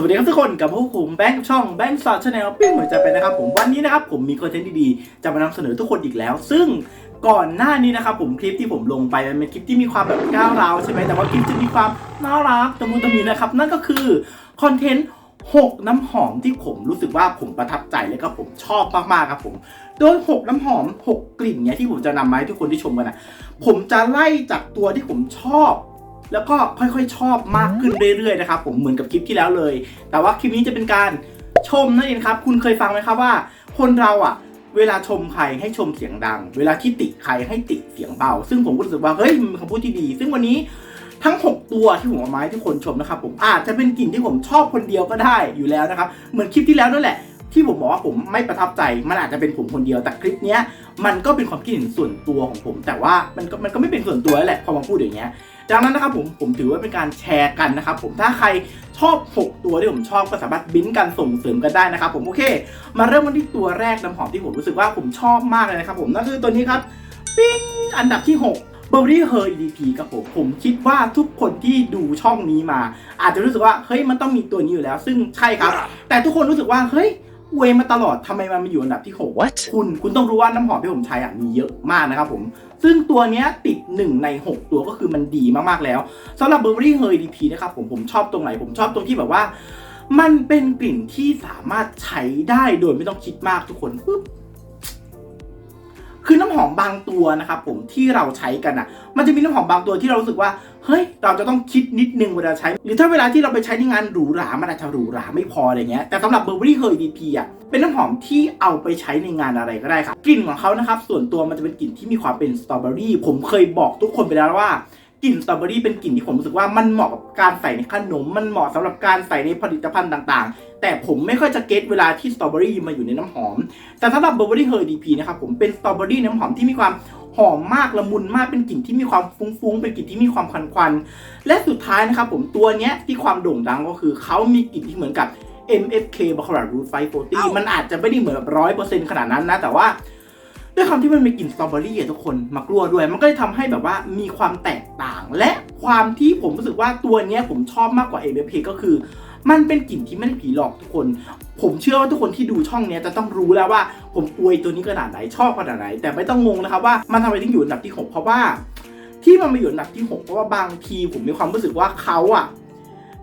สวัสดีครับทุกคนกับพวกผมแบงค์ช่องแบงค์ซอ c ชาแนลปิ้งเหมือนจะเป็นนะครับผมวันนี้นะครับผมมีคอนเทนต์ดีๆ จะมานำเสนอทุกคนอีกแล้ว ซึ่งก่อนหน้านี้นะครับผมคลิปที่ผมลงไปมันเป็นคลิปที่มีความแบบก้าวร้าวใช่ไหมแต่ว่าคลิปจะมีความน่ารักตะมุตะมีนะครับนั่นก็คือคอนเทนต์6น้ำหอมที่ผมรู้สึกว่าผมประทับใจและก็ผมชอบมากๆครับผม โดย 6 น้ำหอม 6 กลิ่นเนี่ยที่ผมจะนำมาให้ทุกคนที่ชมกันนะผมจะไล่จากตัวที่ผมชอบ แล้วก็ค่อยๆ ชอบมากขึ้นเรื่อยๆนะครับผมเหมือนกับคลิปที่แล้วเลย แต่ว่าคลิปนี้จะเป็นการชมนั่นเองครับ คุณเคยฟังไหมครับว่า คนเราอะเวลาชมใครให้ชมเสียงดัง เวลาที่ติใครให้ติเสียงเบา ซึ่งผมก็รู้สึกว่าเฮ้ยมันเป็นคำพูดที่ดี ซึ่งวันนี้ทั้ง 6 ตัวที่ผมเอามาให้ทุกคนชมนะครับผมอาจจะเป็นกลิ่นที่ผมชอบคนเดียวก็ได้อยู่แล้วนะครับเหมือนคลิปที่แล้วนั่นแหละที่ผมบอกว่าผมไม่ประทับใจมันอาจจะเป็นผมคนเดียวแต่คลิปเนี้ยมันก็เป็นความคิดเห็นส่วนตัวของผม แต่ว่ามันก็มันก็ไม่เป็นส่วนตัวแล้วแหละพอมาพูดอย่างเงี้ย ดังนั้นนะครับผมผมถือว่าเป็นการแชร์กันนะครับผมถ้าใครชอบ 6 ตัวที่ผมชอบก็สามารถบิ้นกันส่งเสริมกันได้นะครับผมโอเค มาเริ่มกันที่ตัวแรกน้ำหอมที่ผมรู้สึกว่าผมชอบมากเลยนะครับผมนั่นคือตัวนี้ครับปิ้งอันดับที่6 b u r b e r r y Her EDP ครับผมผมคิดว่าทุกคนที่ดูช่องนี้มา อาจจะรู้สึกว่าเฮ้ยมันต้องมีตัวนี้อยู่แล้ว ซึ่งใช่ครับ แต่ทุกคนรู้สึกว่าเฮ้ย เวยมาตลอดทำไมมันมาอยู่อันดับที่6 What คุณคุณต้องรู้ว่าน้ำหอมที่ผมใช้อะมีเยอะมากนะครับผม ซึ่งตัวเนี้ยติด 1 ใน 6 ตัวก็คือมันดีมากๆแล้วสำหรับ Burberry Her EDP นะครับผมผมชอบตรงไหน ผมชอบตรงที่แบบว่า มันเป็นกลิ่นที่สามารถใช้ได้โดยไม่ต้องคิดมากทุกคนปึ๊บ คือน้ำหอมบางตัวนะครับผมที่เราใช้กันอะ มันจะมีน้ำหอมบางตัวที่เรารู้สึกว่าเฮ้ยเราจะต้องคิดนิดนึงเวลาใช้ หรือถ้าเวลาที่เราไปใช้ในงานหรูหรา มันอาจจะหรูหราไม่พออะไรเงี้ยแต่สำหรับเบอร์เบอรี่เฮอร์บีพีอะเป็นน้ำหอมที่เอาไปใช้ในงานอะไรก็ได้ครับกลิ่นของเขานะครับส่วนตัวมันจะเป็นกลิ่นที่มีความเป็นสตรอเบอรี่ผมเคยบอกทุกคนไปแล้วว่า กลิ่นสตรอเบอรี่เป็นกลิ่นที่ผมรู้สึกว่ามันเหมาะกับการใส่ในขนม มันเหมาะสำหรับการใส่ในผลิตภัณฑ์ต่างๆ แต่ผมไม่ค่อยจะเก็ตเวลาที่สตรอเบอรี่มาอยู่ในน้ำหอม แต่สำหรับ Burberry Her EDP นะครับผมเป็นสตรอเบอรี่น้ำหอมที่มีความหอมมากละมุนมากเป็นกลิ่นที่มีความฟุ้งๆ เป็นกลิ่นที่มีความควันๆและสุดท้ายนะครับผมตัวเนี้ยที่ความโด่งดังก็คือเขามีกลิ่นที่เหมือนกับ MFK b a c c a r a Root 540มันอาจจะไม่ได้เหมือนแบบร้อยเปอร์เซ็นต์ขนาดนั้นนะแต่ว่า ด้วยความที่มันมีกลิ่นสตรอเบอรี่อะทุกคนมากลัวด้วย มันก็เลยทำให้แบบว่ามีความแตกต่าง และความที่ผมรู้สึกว่าตัวเนี้ยผมชอบมากกว่า MFK ก็คือ มันเป็นกลิ่นที่ไม่ได้ผีหลอกทุกคน ผมเชื่อว่าทุกคนที่ดูช่องเนี้ยจะต้องรู้แล้วว่า ผมอวยตัวนี้ขนาดไหนชอบขนาดไหน แต่ไม่ต้องงงนะครับว่ามันทำไมถึงอยู่อันดับที่6เพราะว่าที่มันมาอยู่อันดับที่ 6 เพราะว่าบางทีผมมีความรู้สึกว่าเขาอะ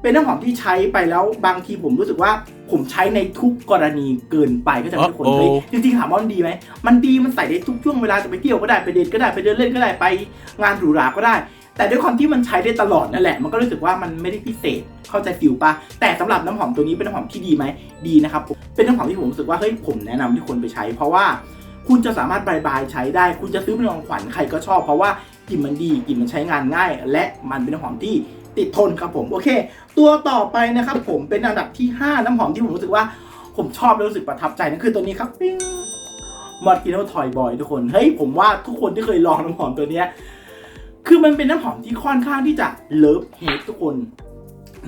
เป็นน้ำหอมที่ใช้ไปแล้วบางทีผมรู้สึกว่าผมใช้ในทุกกรณีเกินไปก็จะไม่ทุกคนโอ้โอ้เฮ้ยจริงๆถามว่ามันดีไหมมันดีมันใส่ได้ทุกช่วงเวลาจะไปเที่ยวก็ได้ไปเดทก็ได้ไปเดินเล่นก็ได้ไปงานหรูหราก็ได้ แต่ด้วยความที่มันใช้ได้ตลอดนั่นแหละมันก็รู้สึกว่ามันไม่ได้พิเศษเข้าใจฟิลปะแต่สำหรับน้ำหอมตัวนี้เป็นน้ำหอมที่ดีไหมดีนะครับผมเป็นน้ำหอมที่ผมรู้สึกว่าเฮ้ยผมแนะนำที่คนไปใช้ เพราะว่าคุณจะสามารถบายบายใช้ได้ คุณจะซื้อเป็นของขวัญใครก็ชอบ เพราะว่ากลิ่นมันดีกลิ่นมันใช้งานง่าย และมันเป็นน้ำหอมที่ ติดทนครับผมโอเค ตัวต่อไปนะครับผมเป็นอันดับที่ 5 น้ำหอมที่ผมรู้สึกว่าผมชอบและรู้สึกประทับใจนั่นคือตัวนี้ครับปิ้งมอร์กิโนทอยบอยทุกคนเฮ้ยผมว่าทุกคนที่เคยลองน้ำหอมตัวเนี้ยคือมันเป็นน้ำหอมที่ค่อนข้างที่จะเลิฟเฮดทุกคน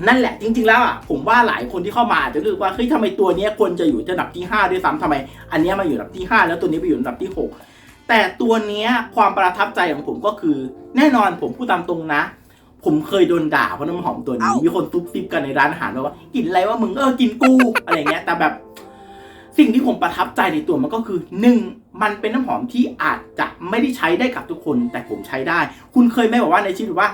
นั่นแหละจริง ๆ แล้วอะผมว่าหลายคนที่เข้ามาจะรู้ว่าเฮ้ยทำไมตัวเนี้ยควรจะอยู่อันดับที่ 5 ด้วยซ้ำทำไม อันเนี้ยมาอยู่อันดับที่ 5 แล้วตัวนี้ไปอยู่อันดับที่ 6 แต่ตัวเนี้ยความประทับใจของผมก็คือ แน่นอนผมพูดตามตรงนะ ผมเคยโดนด่าเพราะน้ำหอมตัวนี้ มีคนซุบซิบกันในร้านอาหารว่ากินอะไรว่ามึงเออกินกูอะไรอย่างเงี้ย แต่แบบ สิ่งที่ผมประทับใจในตัวมันก็คือหนึ่งมันเป็นน้ำหอมที่อาจจะไม่ได้ใช้ได้กับทุกคน แต่ผมใช้ได้ คุณเคยไหมบอกว่าในชีวิตว่า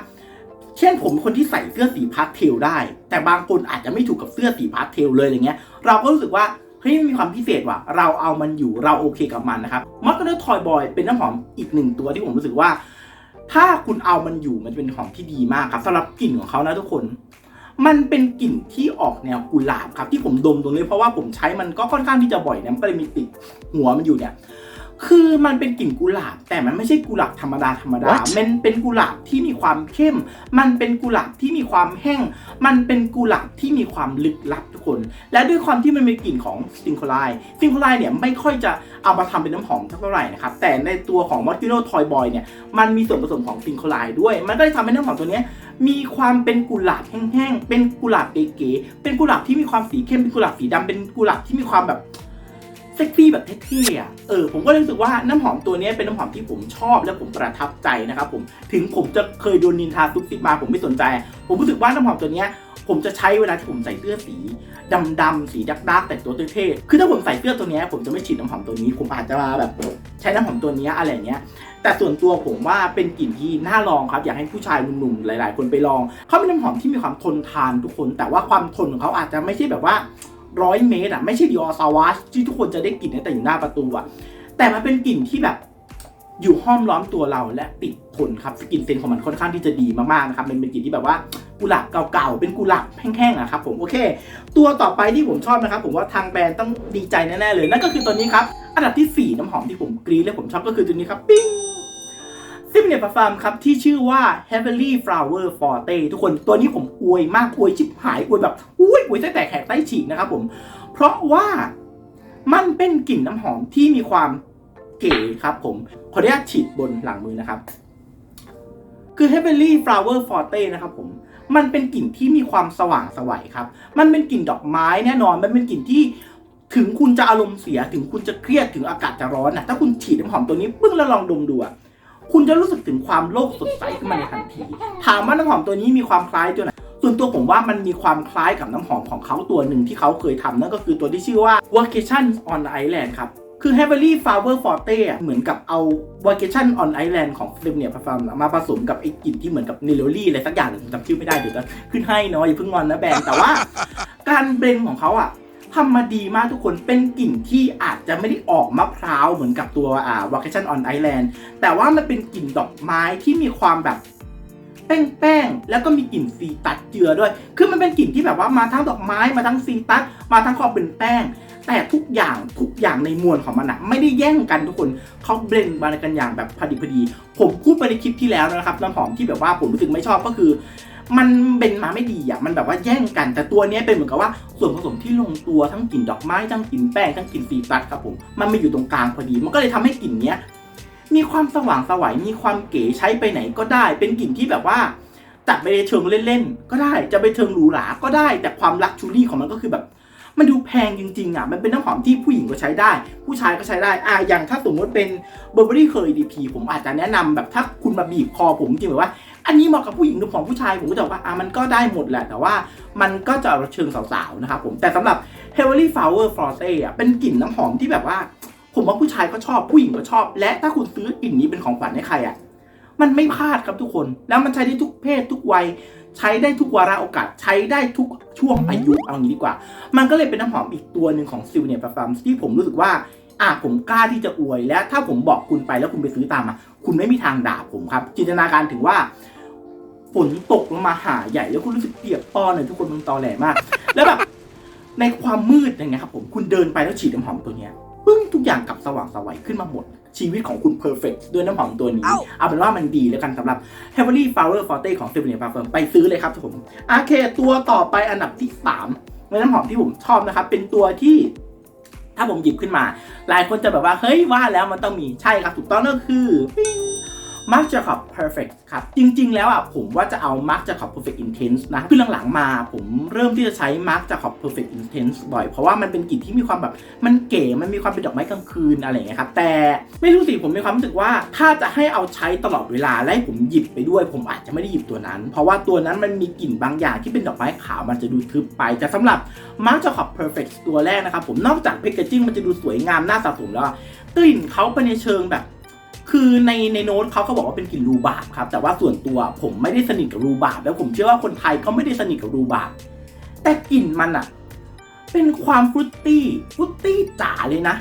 เช่นผมเป็นคนที่ใส่เสื้อสีพาสเทลได้ แต่บางคนอาจจะไม่ถูกกับเสื้อสีพาสเทลเลยอะไรเงี้ย เราก็รู้สึกว่าเฮ้ยมันมีความพิเศษว่ะ เราเอามันอยู่เราโอเคกับมันนะครับมัสก์เดอร์ทอยบอยเป็นน้ำหอมอีกหนึ่งตัวที่ผมรู้สึกว่า ถ้าคุณเอามันอยู่มันจะเป็นหอมที่ดีมากครับสำหรับกลิ่นของเขานะทุกคน มันเป็นกลิ่นที่ออกแนวกุหลาบครับ ที่ผมดมตรงนี้เพราะว่าผมใช้มันก็ค่อนข้างที่จะบ่อยนะมันก็เลยมีติดหัวมันอยู่เนี่ย คือมันเป็นกลิ่นกุหลาบ แต่มันไม่ใช่กุหลาบธรรมดาธรรมดา What? มันเป็นกุหลาบที่มีความเข้ม มันเป็นกุหลาบที่มีความแห้ง มันเป็นกุหลาบที่มีความลึกลับทุกคน และด้วยความที่มันมีกลิ่นของซิงโคไลซิงโคไลเนี่ยไม่ค่อยจะเอามาทำเป็นน้ำหอมเท่าไหร่นะครับ แต่ในตัวของมอสกิโนทอยบอยเนี่ยมันมีส่วนผสมของซิงโคไลด้วย มันก็เลยทำให้น้ำหอมตัวเนี้ยมีความเป็นกุหลาบแห้งๆ เป็นกุหลาบเก๋ๆ เป็นกุหลาบที่มีความสีเข้ม เป็นกุหลาบสีดำเป็นกุหลาบที่มีความแบบ เซ็กซี่แบบเท่ๆอะ เออผมก็รู้สึกว่าน้ำหอมตัวนี้เป็นน้ำหอมที่ผมชอบและผมประทับใจนะครับผม ถึงผมจะเคยโดนนินทาซุบซิบมาผมไม่สนใจ ผมรู้สึกว่าน้ำหอมตัวนี้ผมจะใช้เวลาที่ผมใส่เสื้อสีดำๆสีดักดักๆแต่งตัวเท่ๆคือถ้าผมใส่เสื้อตัวนี้ผมจะไม่ฉีดน้ำหอมตัวนี้ ผมอาจจะมาแบบใช้น้ำหอมตัวนี้อะไรเงี้ย แต่ส่วนตัวผมว่าเป็นกลิ่นที่น่าลองครับ อยากให้ผู้ชายหนุ่มๆหลาย ๆ คนไปลอง เขาเป็นน้ำหอมที่มีความทนทานทุกคน แต่ว่าความทนของเขาอาจจะไม่ใช่แบบว่า ร้อยเมตรอะไม่ใช่ดิออซาวาชที่ทุกคนจะได้กลิ่นตั้งแต่อยู่หน้าประตูอะแต่มันเป็นกลิ่นที่แบบอยู่ห้อมล้อมตัวเราและติดทนครับกลิ่นเซนของมันค่อนข้างที่จะดีมากๆนะครับมันเป็นกลิ่นที่แบบว่ากุหลาบเก่าๆเป็นกุหลาบแห้งๆอะครับผมโอเค ตัวต่อไปที่ผมชอบนะครับ ผมว่าทางแบรนด์ต้องดีใจแน่ๆเลยนั่นก็คือตัวนี้ครับอันดับที่ 4 น้ำหอมที่ผมกรี๊ดและผมชอบก็คือตัวนี้ครับปิ้ง ซิมเป็นปฟาร์มครับที่ชื่อว่า Heavenly Flower Forte ทุกคนตัวนี้ผมอวยมากอวยชิบหายอวยแบบอุ้ยอวยตั้งแต่แขกใต้ฉีกนะครับผม เพราะว่ามันเป็นกลิ่นน้ำหอมที่มีความเก๋ครับผม ขออนุญาตฉีดบนหลังมือนะครับ คือ Heavenly Flower Forte นะครับผมมันเป็นกลิ่นที่มีความสว่างสวัยครับ มันเป็นกลิ่นดอกไม้แน่นอน มันเป็นกลิ่นที่ถึงคุณจะอารมณ์เสีย ถึงคุณจะเครียด ถึงอากาศจะร้อนนะถ้าคุณฉีดน้ำหอมตัวนี้ปึ้งแล้วลองดมดูอะ คุณจะรู้สึกถึงความโลกสดใสขึ้นมาในทันที ถามว่าน้ำหอมตัวนี้มีความคล้ายตัวไหนส่วนตัวผมว่ามันมีความคล้ายกับน้ำหอมของเขาตัวหนึ่งที่เขาเคยทำนั่นก็คือตัวที่ชื่อว่า Vacation on Island ครับคือ Heavenly Flower Forte เหมือนกับเอา Vacation on Island ของ f l a m e เนี่ยพาฟาร์มมาผสมกับไอ้กลิ่นที่เหมือนกับ n e l o l y อะไรสักอย่างหนึ่งผมจำชื่อไม่ได้เดี๋ยวจะขึ้นให้เนาะอย่าเพิ่งงอนนะแบรนด์แต่ว่า การเบรนของเขาอะ ทำมาดีมากทุกคนเป็นกลิ่นที่อาจจะไม่ได้ออกมะพร้าวเหมือนกับตัวอ่า Vacation on Island แต่ว่ามันเป็นกลิ่นดอกไม้ที่มีความแบบแป้งๆ แล้วก็มีกลิ่นซีตัสเจือด้วย คือมันเป็นกลิ่นที่แบบว่ามาทั้งดอกไม้ มาทั้งซีตัสมาทั้งความเป็นแป้ง แต่ทุกอย่างทุกอย่างในมวลของมันอะไม่ได้แย่งกันทุกคนเขาเบลนด์มากันอย่างแบบพอดีพอดี ผมพูดไปในคลิปที่แล้วนะครับน้ำหอมที่แบบว่าผมรู้สึกไม่ชอบก็คือ มันเบนมาไม่ดีอะมันแบบว่าแย่งกัน แต่ตัวนี้เป็นเหมือนกับว่าส่วนผสมที่ลงตัวทั้งกลิ่นดอกไม้ทั้งกลิ่นแป้งทั้งกลิ่นซีตัสครับผมมันมาอยู่ตรงกลางพอดี มันก็เลยทำให้กลิ่นเนี้ยมีความสว่างสวัยมีความเก๋ใช้ไปไหนก็ได้ เป็นกลิ่นที่แบบว่าจัดไปเชิงเล่นๆก็ได้จะไปเชิงหรูหราก็ได้ แต่ความลักชูรี่ของมันก็คือแบบมันดูแพงจริงๆอะ มันเป็นน้ำหอมที่ผู้หญิงก็ใช้ได้ ผู้ชายก็ใช้ได้ อะอย่างถ้าสมมติเป็น Burberry เคย DP ผมอาจจะแนะนำแบบถ้าคุณมาบีบคอผมจริงแบบว่า อันนี้เหมาะกับผู้หญิงหรือของผู้ชายผมก็จะบอกว่าอะมันก็ได้หมดแหละ แต่ว่ามันก็จะเชิงสาวๆนะครับผมแต่สำหรับ Heavenly Flower Forte อะเป็นกลิ่นน้ำหอมที่แบบว่า ผมว่าผู้ชายก็ชอบผู้หญิงก็ชอบ และถ้าคุณซื้อกลิ่นนี้เป็นของขวัญให้ใครอะมันไม่พลาดครับทุกคน แล้วมันใช้ได้ทุกเพศทุกวัย ใช้ได้ทุกวาระโอกาส ใช้ได้ทุกช่วงอายุ เอางี้ดีกว่า มันก็เลยเป็นน้ำหอมอีกตัวหนึ่งของซิลเนียปาฟามที่ผมรู้สึกว่า อะผมกล้าที่จะอวย และถ้าผมบอกคุณไปแล้วคุณไปซื้อตามมาคุณไม่มีทางด่าผมครับ จินตนาการถึงว่า ฝนตกลงมาหาใหญ่แล้วคุณรู้สึกเปียกป้อนเลยทุกคนมันตอแหลมาก แล้วแบบในความมืดอย่างเงี้ยครับผมคุณเดินไปแล้วฉีดน้ำหอมตัวเนี้ยปึ้งทุกอย่างกลับสว่างสวัยขึ้นมาหมด ชีวิตของคุณเพอร์เฟกด้วยน้ำหอมตัวนี้ เอ้าเอาเป็นว่ามันดีแล้วกันสำหรับ Heavenly Flower Forte ของ s e v e n i a Parfum ไปซื้อเลยครับทุกคนโอเค ตัวต่อไปอันดับที่3เป็นน้ำหอมที่ผมชอบนะครับ เป็นตัวที่ถ้าผมหยิบขึ้นมา หลายคนจะแบบว่า เฮ้ยว่าแล้วมันต้องมีใช่ครับถูกต้องนั่นก็คือ มาร์คจ c คอบ Perfect ครับ จริงๆ แล้วอะผมว่าจะเอามาร์คจ c คอบ Perfect Intense นะคือหลังๆมาผมเริ่มที่จะใช้มาร์คจ c คอบ Perfect Intense บ่อยเพราะว่ามันเป็นกลิ่นที่มีความแบบมันเก๋มันมีความเป็นดอกไม้กลางคืนอะไรเงี้ยครับแต่ไม่รู้สิผมมีความรู้สึกว่า ถ้าจะให้เอาใช้ตลอดเวลาและผมหยิบไปด้วย ผมอาจจะไม่ได้หยิบตัวนั้น เพราะว่าตัวนั้นมันมีกลิ่นบางอย่างที่เป็นดอกไม้ขาวมันจะดูทึบไปแต่สำหรับ Marc Jacob Perfect ตัวแรกนะครับผมนอกจากแพคเกจิ้งมันจะดูสวยงามน่าสะสมแล้วกลิ่นเขาไปในเชิงแบบ คือในในโน้ตเขาเขาบอกว่าเป็นกลิ่นรูบาบครับแต่ว่าส่วนตัวผมไม่ได้สนิทกับรูบาบแล้วผมเชื่อว่าคนไทยก็ไม่ได้สนิทกับรูบาบแต่กลิ่นมันอะเป็นความฟรุตตี้ฟรุตตี้จ๋าเลยนะ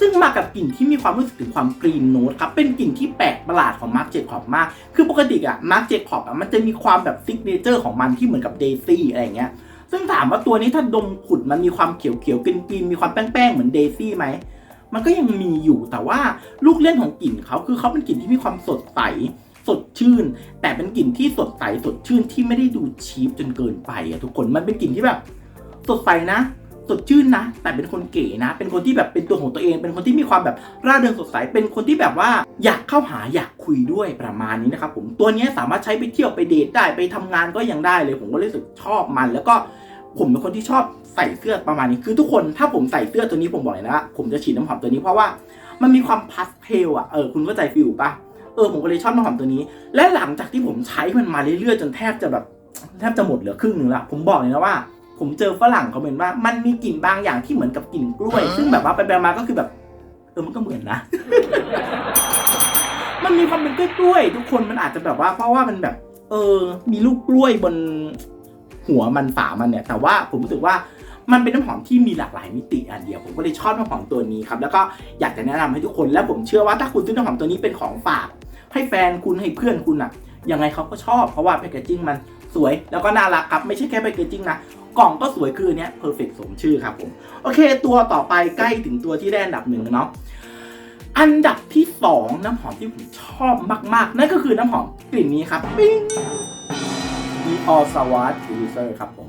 ซึ่งมากับกลิ่นที่มีความรู้สึกถึงความกรีนโน้ตครับเป็นกลิ่นที่แปลกประหลาดของมาร์ j เจคอบมาก คือปกติอะมาร์ j เจคอบอะมันจะมีความแบบซิกเนเจอร์ของมันที่เหมือนกับเดซี่อะไรเงี้ยซึ่งถามว่าตัวนี้ถ้าดมขุดมันมีความเขียวเขียวๆกรีนๆมีความแป้งๆเหมือนเดซี่ไหม มันก็ยังมีอยู่แต่ว่าลูกเล่นของกลิ่นเขาคือเขาเป็นกลิ่นที่มีความสดใสสดชื่น แต่เป็นกลิ่นที่สดใสสดชื่นที่ไม่ได้ดูชีพจนเกินไปอะทุกคนมันเป็นกลิ่นที่แบบ สดใสนะ สดชื่นนะ แต่เป็นคนเก๋นะ เป็นคนที่แบบเป็นตัวของตัวเอง เป็นคนที่มีความแบบร่าเริงสดใสเป็นคนที่แบบว่าอยากเข้าหาอยากคุยด้วยประมาณนี้นะครับผมตัวนี้สามารถใช้ไปเที่ยวไปเดทได้ไปทำงานก็ยังได้เลยผมก็รู้สึกชอบมัน แล้วก็ผมเป็นคนที่ชอบ ใส่เสื้อประมาณนี้คือทุกคนถ้าผมใส่เสื้อตัวนี้ผมบอกเลยนะว่าผมจะฉีดน้ำหอมตัวนี้เพราะว่ามันมีความพาสเทลอะเออคุณเข้าใจฟิลปะเออผมก็เลยชอบน้ำหอมตัวนี้ และหลังจากที่ผมใช้มันมาเรื่อยๆจนแทบจะแบบแทบจะหมดเหลือครึ่งหนึ่งละผมบอกเลยนะว่า ผมเจอฝรั่งเขาเป็นว่า มันมีกลิ่นบางอย่างที่เหมือนกับกลิ่นกล้วย ซึ่งแบบว่าไปๆมาก็คือแบบเออมันก็เหมือนนะมันมีความเป็นกล้วยๆทุกคนมันอาจจะแบบว่า เพราะว่ามันแบบ เออ มีลูกกล้วยบนหัวมันฝามันเนี่ย แต่ว่าผมรู้สึกว่า มันเป็นน้ำหอมที่มีหลากหลายมิติอันเดียว ผมก็เลยชอบน้ำหอมตัวนี้ครับ แล้วก็อยากจะแนะนำให้ทุกคน และผมเชื่อว่าถ้าคุณซื้อน้ำหอมตัวนี้เป็นของฝาก ให้แฟนคุณให้เพื่อนคุณอะยังไงเขาก็ชอบเพราะว่าแพคเกจจิ้งมันสวยแล้วก็น่ารักครับ ไม่ใช่แค่แพคเกจจิ้งนะกล่องก็สวยคือเนี้ยเพอร์เฟกสมชื่อครับผมโอเค ตัวต่อไปใกล้ถึงตัวที่ได้อันดับหนึ่งเนาะอันดับที่สองน้ำหอมที่ผมชอบมาก ๆ นั่นก็คือน้ำหอมกลิ่นนี้ครับปิ้ง Dior Sauvage Diffuser ครับผม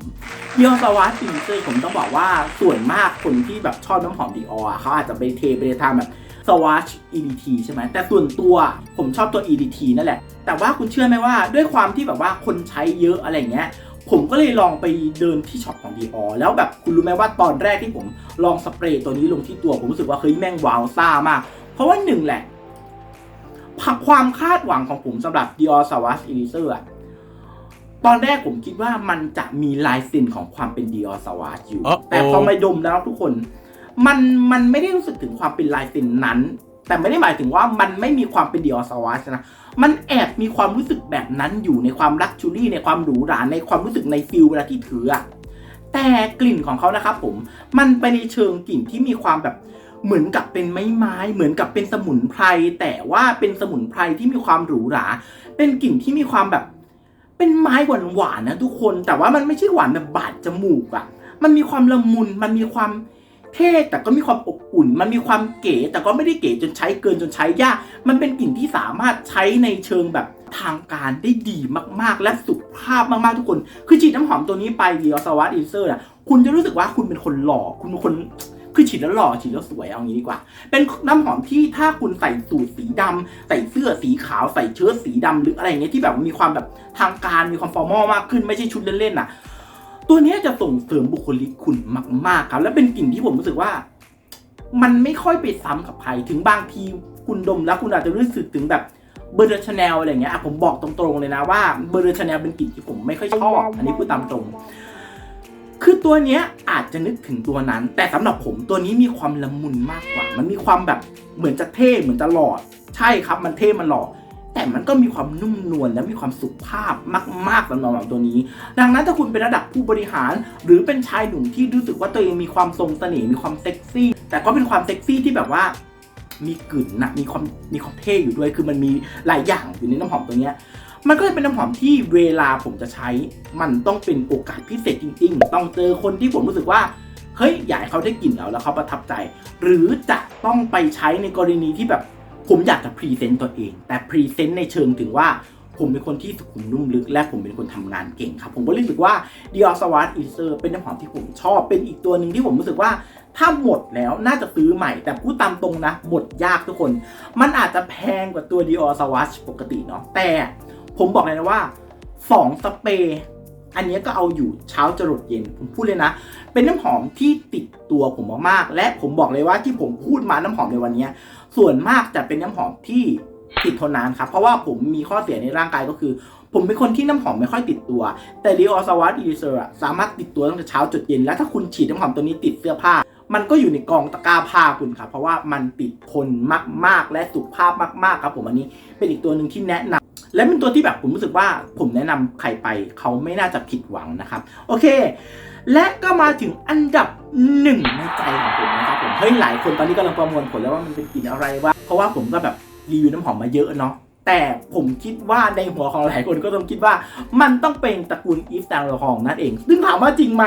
Dior Sauvage Diffuser ผมต้องบอกว่าส่วนมากคนที่แบบชอบน้ำหอม Dior อเขาอาจจะไปเทไปทางแบบ Sauvage EDT ใช่ไหมแต่ส่วนตัวผมชอบตัว EDT นั่นแหละ แต่ว่าคุณเชื่อไหมว่าด้วยความที่แบบว่าคนใช้เยอะอะไรเงี้ยผมก็เลยลองไปเดินที่ช็อปของ Dior แล้วแบบคุณรู้ไหมว่าตอนแรกที่ผมลองสเปรย์ตัวนี้ลงที่ตัวผมรู้สึกว่าเฮ้ยแม่งว้าวซ่ามาก เพราะว่าหนึ่งแหละความคาดหวังของผมสำหรับ Dior Sauvage Elixir อะ ตอนแรกผมคิดว่ามันจะมีลายเซ็นของความเป็น Dior Sauvage อยู่อ๋อแต่พอมาดมแล้วทุกคน มันมันไม่ได้รู้สึกถึงความเป็นลายเซ็นนั้น แต่ไม่ได้หมายถึงว่ามันไม่มีความเป็น Dior Sauvage นะมันแอบมีความรู้สึกแบบนั้นอยู่ในความลักชูรี่ในความหรูหราในความรู้สึกในฟิลเวลาที่ถืออะแต่กลิ่นของเขานะครับผมมันไปในเชิงกลิ่นที่มีความแบบเหมือนกับเป็นไม้ไม้ เหมือนกับเป็นสมุนไพรแต่ว่าเป็นสมุนไพรที่มีความหรูหรา เป็นกลิ่นที่มีความแบบ เป็นไม้หวานหวานๆนะทุกคน แต่ว่ามันไม่ใช่หวานแบบบาดจมูกอะมันมีความละมุน มันมีความเท่แต่ก็มีความอบอุ่น มันมีความเก๋แต่ก็ไม่ได้เก๋จนใช้เกินจนใช้ยาก มันเป็นกลิ่นที่สามารถใช้ในเชิงแบบทางการได้ดีมากๆ และสุภาพมากๆทุกคน คือฉีดน้ำหอมตัวนี้ไปเดียวสวัสดีเซอร์อะคุณจะรู้สึกว่าคุณเป็นคนหล่อ คุณเป็นคน คือฉีดแล้วหล่อฉีดแล้วสวยเอางี้ดีกว่า เป็นน้ำหอมที่ถ้าคุณใส่สูทสีดำใส่เสื้อสีขาวใส่เชิ้ตสีดำหรืออะไรเงี้ยที่แบบมีความแบบทางการมีความฟอร์มอลมากขึ้นไม่ใช่ชุดเล่นๆน่ะ ตัวนี้จะส่งเสริมบุคลิกคุณมากๆครับ และเป็นกลิ่นที่ผมรู้สึกว่า มันไม่ค่อยไปซ้ำกับใครถึงบางทีคุณดมแล้วคุณอาจจะรู้สึกถึงแบบเบอร์เดชแนลอะไรเงี้ยอะผมบอกตรงๆเลยนะว่าเบอร์เดชแนลเป็นกลิ่นที่ผมไม่ค่อยชอบ อันนี้พูดตามตรง คือตัวเนี้ยอาจจะนึกถึงตัวนั้น แต่สำหรับผมตัวนี้มีความละมุนมากกว่า มันมีความแบบเหมือนจะเท่เหมือนจะหล่อใช่ครับ มันเท่มันหล่อแต่มันก็มีความนุ่มนวลและมีความสุภาพมากๆสำหรับตัวนี้ ดังนั้นถ้าคุณเป็นระดับผู้บริหาร หรือเป็นชายหนุ่มที่รู้สึกว่าตัวเองมีความทรงเสน่ห์มีความเซ็กซี่ แต่ก็เป็นความเซ็กซี่ที่แบบว่ามีกลิ่นนะมีความมีความเท่อยู่ด้วย คือมันมีหลายอย่างอยู่ในน้ำหอมตัวเนี้ย มันก็เลยเป็นน้ำหอมที่เวลาผมจะใช้ มันต้องเป็นโอกาสพิเศษจริง ๆ ต้องเจอคนที่ผมรู้สึกว่าเฮ้ยอยากให้เขาได้กลิ่นเราแล้วเขาประทับใจ หรือจะต้องไปใช้ในกรณีที่แบบผมอยากจะพรีเซนต์ตัวเอง แต่พรีเซนต์ในเชิงถึงว่าผมเป็นคนที่สุขุมนุ่มลึก และผมเป็นคนทำงานเก่งครับ ผมก็รู้สึกว่า Dior s w a t e a s e r เป็นน้ำหอมที่ผมชอบเป็นอีกตัวหนึ่งที่ผมรู้สึกว่าถ้าหมดแล้วน่าจะซื้อใหม่ แต่พูดตามตรงนะหมดยากทุกคน มันอาจจะแพงกว่าตัว Dior s w a t ปกติเนาะแต่ ผมบอกเลยนะว่า 2 สเปรย์อันนี้ก็เอาอยู่เช้าจรดเย็น ผมพูดเลยนะ เป็นน้ำหอมที่ติดตัวผมมากๆ และผมบอกเลยว่าที่ผมพูดมาน้ำหอมในวันนี้ ส่วนมากจะเป็นน้ำหอมที่ติดทนนานครับ เพราะว่าผมมีข้อเสียในร่างกายก็คือ ผมเป็นคนที่น้ำหอมไม่ค่อยติดตัว แต่ Dior s w a t e a s e r สามารถติดตัวตั้งแต่เช้าจดเย็น และถ้าคุณฉีดน้ำหอมตัวนี้ติดเสื้อผ้า มันก็อยู่ในกองตะกร้าผ้าคุณครับเพราะว่ามันติดทนมากๆ และสุภาพมากๆครับผมอันนี้เป็นอีกตัวหนึ่งที่แนะนำ และเป็นตัวที่แบบผมรู้สึกว่าผมแนะนำใครไปเขาไม่น่าจะผิดหวังนะครับ โอเค และก็มาถึงอันดับหนึ่งในใจของผมนะครับผมเฮ้ยหลายคนตอนนี้กำลังประมวลผลแล้วว่ามันเป็นกลิ่นอะไรวะเพราะว่าผมก็แบบรีวิวน้ำหอมมาเยอะเนาะแต่ผมคิดว่าในหัวของหลายคนก็ต้องคิดว่า มันต้องเป็นตระกูลอีฟแตงโลฮองนั่นเอง ซึ่งถามว่าจริงไหม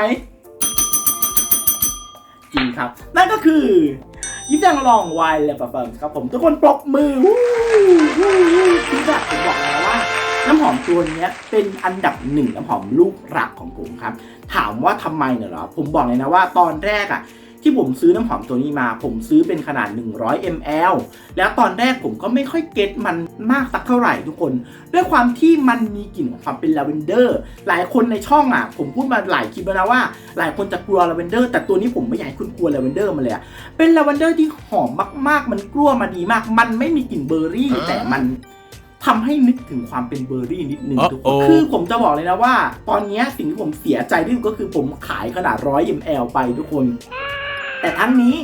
จริงครับ นั่นก็คือ ยิปแดงลองไวน์และปะเฟิร์มครับผมทุกคนปรบมือวู้วู้วู้ที่แบบผมบอกแล้วว่าน้ำหอมตัวนี้เป็นอันดับหนึ่งน้ำหอมลูกหลักของผมครับ ถามว่าทำไมเนี่ยหรอ ผมบอกเลยนะว่าตอนแรกอะ ที่ผมซื้อน้ำหอมตัวนี้มา ผมซื้อเป็นขนาด 100 ml แล้วตอนแรกผมก็ไม่ค่อยเก็ตมันมากสักเท่าไหร่ทุกคน ด้วยความที่มันมีกลิ่นของความเป็นลาเวนเดอร์ หลายคนในช่องอะ ผมพูดมาหลายคลิปแล้วนะว่า หลายคนจะกลัวลาเวนเดอร์แต่ตัวนี้ผมไม่อยากให้คุณกลัวลาเวนเดอร์มาเลยอะเป็นลาเวนเดอร์ที่หอมมาก ๆ มันกลัวมาดีมาก มันไม่มีกลิ่นเบอร์รี่แต่มันทำให้นึกถึงความเป็นเบอร์รี่นิดนึงอ๋อทุกคโอ้นคือผมจะบอกเลยนะว่า ตอนเนี้ยสิ่งที่ผมเสียใจที่สุดก็คือผมขายขนาด100 ml ไปทุกคน แต่ทั้งนี้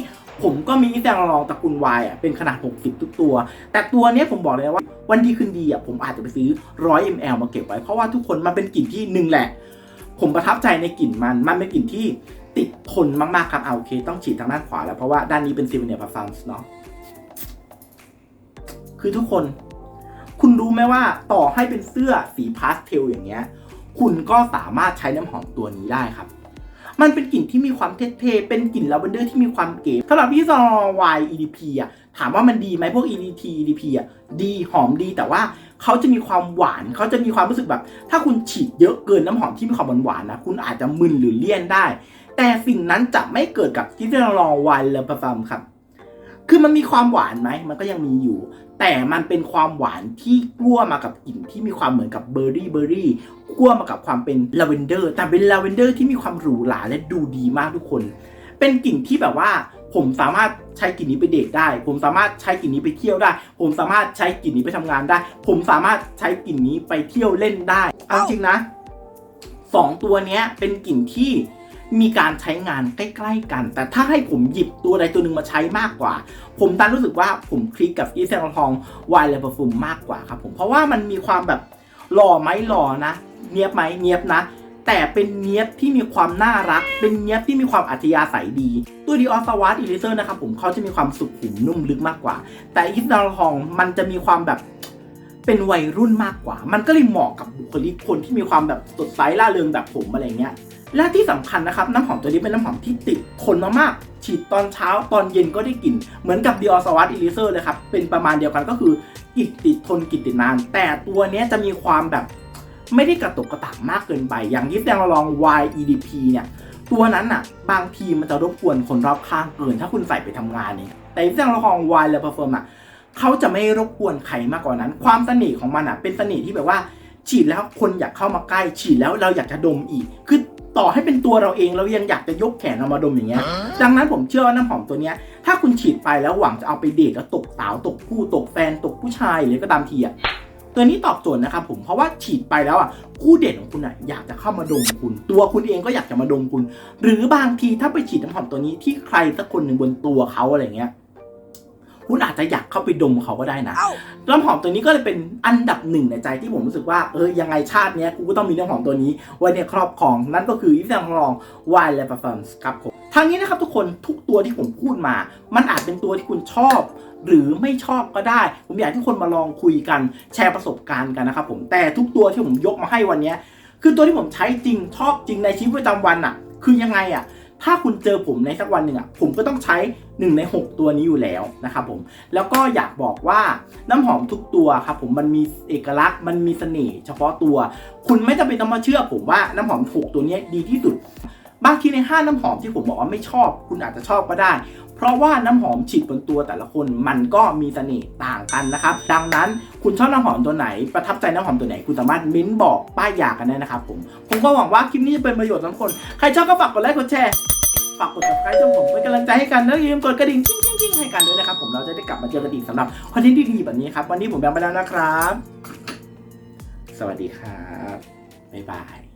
ผมก็มีแซงลองตระกูลวายอะเป็นขนาด 60 ทุกตัว แต่ตัวนี้ผมบอกเลยว่า วันดีคืนดีอะผมอาจจะไปซื้อ 100 ml มาเก็บไว้ เพราะว่าทุกคนมันเป็นกลิ่นที่หนึ่งแหละ ผมประทับใจในกลิ่นมัน มันเป็นกลิ่นที่ติดทนมาก ๆ ครับเอาโอเค ต้องฉีดทางด้านขวาแล้ว เพราะว่าด้านนี้เป็นซิลเนียพาฟาร์มส์เนาะคือทุกคน คุณรู้ไหมว่าต่อให้เป็นเสื้อสีพาสเทลอย่างเงี้ย คุณก็สามารถใช้น้ำหอมตัวนี้ได้ครับ มันเป็นกลิ่นที่มีความเท่ๆเป็นกลิ่นลาเวนเดอร์ที่มีความเก๋สำหรับพี่ซอวาย EDP อะถามว่ามันดีไหมพวก EDT EDP อะดีหอมดีแต่ว่าเขาจะมีความหวานเขาจะมีความรู้สึกแบบ ถ้าคุณฉีดเยอะเกินน้ำหอมที่มีความหวานๆนะคุณอาจจะมึนหรือเลี่ยนได้ แต่สิ่งนั้นจะไม่เกิดกับที่เราลอวายเลอร์ฟาร์มครับ คือมันมีความหวานไหมมันก็ยังมีอยู่ แต่มันเป็นความหวานที่กลัวมากับกลิ่นที่มีความเหมือนกับเบอร์รี่เบอร์รี่กลัวมากับความเป็นลาเวนเดอร์ แต่เป็นลาเวนเดอร์ที่มีความหรูหราและดูดีมากทุกคน เป็นกลิ่นที่แบบว่าผมสามารถใช้กลิ่นนี้ไปเดทได้ ผมสามารถใช้กลิ่นนี้ไปเที่ยวได้ ผมสามารถใช้กลิ่นนี้ไปทำงานได้ ผมสามารถใช้กลิ่นนี้ไปเที่ยวเล่นได้เอาจริงนะสองตัวเนี้ยเป็นกลิ่นที่ มีการใช้งานใกล้ๆกัน แต่ถ้าให้ผมหยิบตัวใดตัวหนึ่งมาใช้มากกว่า ผมดันรู้สึกว่าผมคลิกกับอีเซนทองไวายเลเปอร์ฟูมมากกว่าครับผมเพราะว่ามันมีความแบบหล่อไหมหล่อนะ เนียบไหมเนียบนะ แต่เป็นเนียบที่มีความน่ารัก เป็นเนียบที่มีความอัธยาศัยดี ตัวดีออสวาร์ดอีลิเซอร์นะครับผมเขาจะมีความสุขุมนุ่มลึกมากกว่า แต่อีสนาทองมันจะมีความแบบเป็นวัยรุ่นมากกว่า มันก็เลยเหมาะกับบุคลิกคนที่มีความแบบสดใสล่าเริงแบบผมอะไรเงี้ย และที่สำคัญนะครับน้ำหอมตัวนี้เป็นน้ำหอมที่ติดทนมากๆฉีดตอนเช้าตอนเย็นก็ได้กลิ่น เหมือนกับ Dior s w a t e Eraser เลยครับ เป็นประมาณเดียวกันก็คือกลิ่นติดทนกลิ่นติดนาน แต่ตัวนี้จะมีความแบบไม่ได้กระตุกกระตากมากเกินไป อย่างที่แซงลอง YEDP เนี่ยตัวนั้นน่ะ บางทีมันจะรบกวนคนรอบข้างเกิน ถ้าคุณใส่ไปทำงานเนี่ยแต่ที่แซงลอง Y และ Perform อะเขาจะไม่รบกวนใครมากกว่านั้น ความเสน่ห์ของมันอะเป็นเสน่ห์ที่แบบว่าฉีดแล้วคนอยากเข้ามาใกล้ฉีดแล้วเราอยากจะดมอีก คือ ต่อให้เป็นตัวเราเองเรายังอยากจะยกแขนเอามาดมอย่างเงี้ย ดังนั้นผมเชื่อว่าน้ำหอมตัวเนี้ย ถ้าคุณฉีดไปแล้วหวังจะเอาไปเดทแล้วตกสาวตกผู้ตกแฟนตกผู้ชายหรือก็ตามทีอะตัวนี้ตอบโจทย์นะครับผมเพราะว่าฉีดไปแล้วอะคู่เดทของคุณอะอยากจะเข้ามาดมคุณ ตัวคุณเองก็อยากจะมาดมคุณ หรือบางทีถ้าไปฉีดน้ำหอมตัวนี้ที่ใครสักคนหนึ่งบนตัวเขาอะไรเงี้ย คุณอาจจะอยากเข้าไปดมเขาก็ได้นะน้ำหอมตัวนี้ก็เลยเป็นอันดับหนึ่งในใจที่ผมรู้สึกว่าเออยังไงชาติเนี้ยกูก็ต้องมีน้ำหอมตัวนี้ไว้ในครอบครองนั่นก็คืออีแซงลองวายและปาร์ฟมส์ครับผมทางนี้นะครับทุกคนทุกตัวที่ผมพูดมา มันอาจเป็นตัวที่คุณชอบ หรือไม่ชอบก็ได้ ผมอยากให้ทุกคนมาลองคุยกันแชร์ประสบการณ์กันนะครับผมแต่ทุกตัวที่ผมยกมาให้วันเนี้ยคือตัวที่ผมใช้จริงชอบจริงในชีวิตประจำวันอะ คือยังไงอะ ถ้าคุณเจอผมในสักวันหนึ่งอะผมก็ต้องใช้หนึ่งในหกตัวนี้อยู่แล้วนะครับผมแล้วก็อยากบอกว่าน้ำหอมทุกตัวครับผมมันมีเอกลักษณ์มันมีเสน่ห์เฉพาะตัว คุณไม่จำเป็นต้องมาเชื่อผมว่าน้ำหอมถูกตัวนี้ดีที่สุด บางทีในห้าน้ำหอมที่ผมบอกว่าไม่ชอบ คุณอาจจะชอบก็ได้ เพราะว่าน้ำหอมฉีดบนตัวแต่ละคนมันก็มีเสน่ห์ต่างกันนะครับ ดังนั้นคุณชอบน้ำหอมตัวไหน ประทับใจน้ำหอมตัวไหน คุณสามารถเม้นบอกป้ายยากันได้นะครับผม ผมก็หวังว่าคลิปนี้จะเป็นประโยชน์สำหรับคน ใครชอบก็ฝากกดไลค์กดแชร์ฝากกด subscribe ช่องผมเป็นกำลังใจให้กันแล้วอย่าลืมกดกระดิ่งจิ้งๆๆให้กันด้วยนะครับผมเราจะได้กลับมาเจอกันอีกสำหรับคอนเทนต์ดีๆแบบนี้ครับวันนี้ผมแบงค์ไปแล้วนะครับ สวัสดีครับบ๊ายบาย